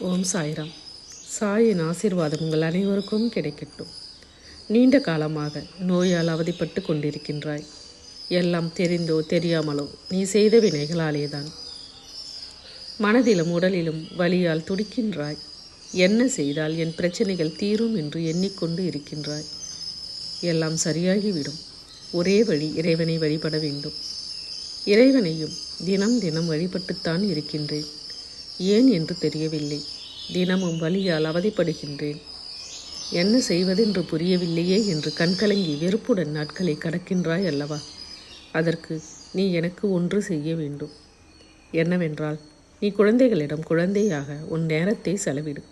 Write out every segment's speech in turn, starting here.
ஓம் சாய்ராம். சாயின் ஆசீர்வாதம் உங்கள் அனைவருக்கும் கிடைக்கட்டும். நீண்ட காலமாக நோயால் அவதிப்பட்டு கொண்டிருக்கின்றாய். எல்லாம் தெரிந்தோ தெரியாமலோ நீ செய்த வினைகளாலேதான். மனதிலும் உடலிலும் வலியால் துடிக்கின்றாய். என்ன செய்தால் என் பிரச்சனைகள் தீரும் என்று எண்ணிக்கொண்டு இருக்கின்றாய். எல்லாம் சரியாகிவிடும். ஒரே வழி இறைவனை வழிபட வேண்டும். இறைவனையும் தினம் தினம் வழிபட்டுத்தான் இருக்கின்றேன். ஏன் என்று தெரியவில்லை. தினமும் வலியால் அவதிப்படுகின்றேன். என்ன செய்வதென்று புரியவில்லையே என்று கண்கலங்கி வெறுப்புடன் நாட்களை கடக்கின்றாய் அல்லவா? அதற்கு நீ எனக்கு ஒன்று செய்ய வேண்டும். என்னவென்றால் நீ குழந்தைகளிடம் குழந்தையாக உன் நேரத்தை செலவிடு.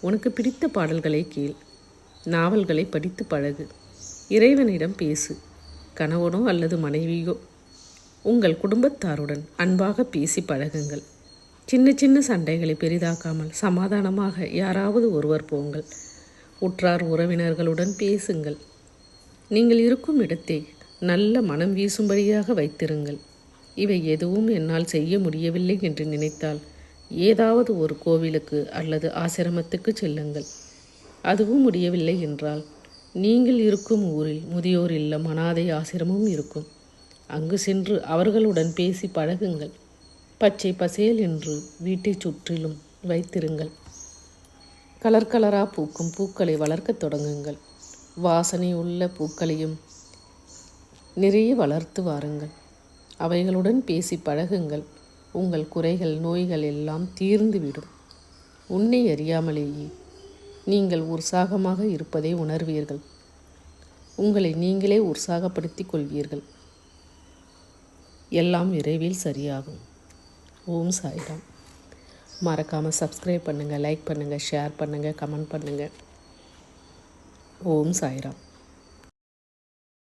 உனக்கு பிடித்த பாடல்களை கேள். நாவல்களை படித்து பழகு. இறைவனிடம் பேசு. கணவனோ அல்லது மனைவியோ உங்கள் குடும்பத்தாருடன் அன்பாக பேசி பழகுங்கள். சின்ன சின்ன சண்டைகளை பெரிதாக்காமல் சமாதானமாக யாராவது ஒருவர் போங்கள். உற்றார் உறவினர்களுடன் பேசுங்கள். நீங்கள் இருக்கும் இடத்தை நல்ல மனம் வீசும்படியாக வைத்திருங்கள். இவை எதுவும் என்னால் செய்ய முடியவில்லை என்று நினைத்தால் ஏதாவது ஒரு கோவிலுக்கு அல்லது ஆசிரமத்துக்கு செல்லுங்கள். அதுவும் முடியவில்லை என்றால் நீங்கள் இருக்கும் ஊரில் முதியோர் இல்லம் அனாதை ஆசிரமும் இருக்கும். அங்கு சென்று அவர்களுடன் பேசி பழகுங்கள். பச்சை பசேல் என்று வீட்டைச் சுற்றிலும் வைத்திருங்கள். கலர் கலராக பூக்கும் பூக்களை வளர்க்கத் தொடங்குங்கள். வாசனை உள்ள பூக்களையும் நிறைய வளர்த்து வாருங்கள். அவைகளுடன் பேசி பழகுங்கள். உங்கள் குறைகள் நோய்கள் எல்லாம் தீர்ந்துவிடும். உன்னை அறியாமலேயே நீங்கள் உற்சாகமாக இருப்பதை உணர்வீர்கள். உங்களை நீங்களே உற்சாகப்படுத்திக் கொள்வீர்கள். எல்லாம் விரைவில் சரியாகும். ஓம் சாய்ராம். மறக்காமல் சப்ஸ்கிரைப் பண்ணுங்கள் லைக் பண்ணுங்கள் ஷேர் பண்ணுங்கள் கமெண்ட் பண்ணுங்கள் ஓம் சாய்ராம்.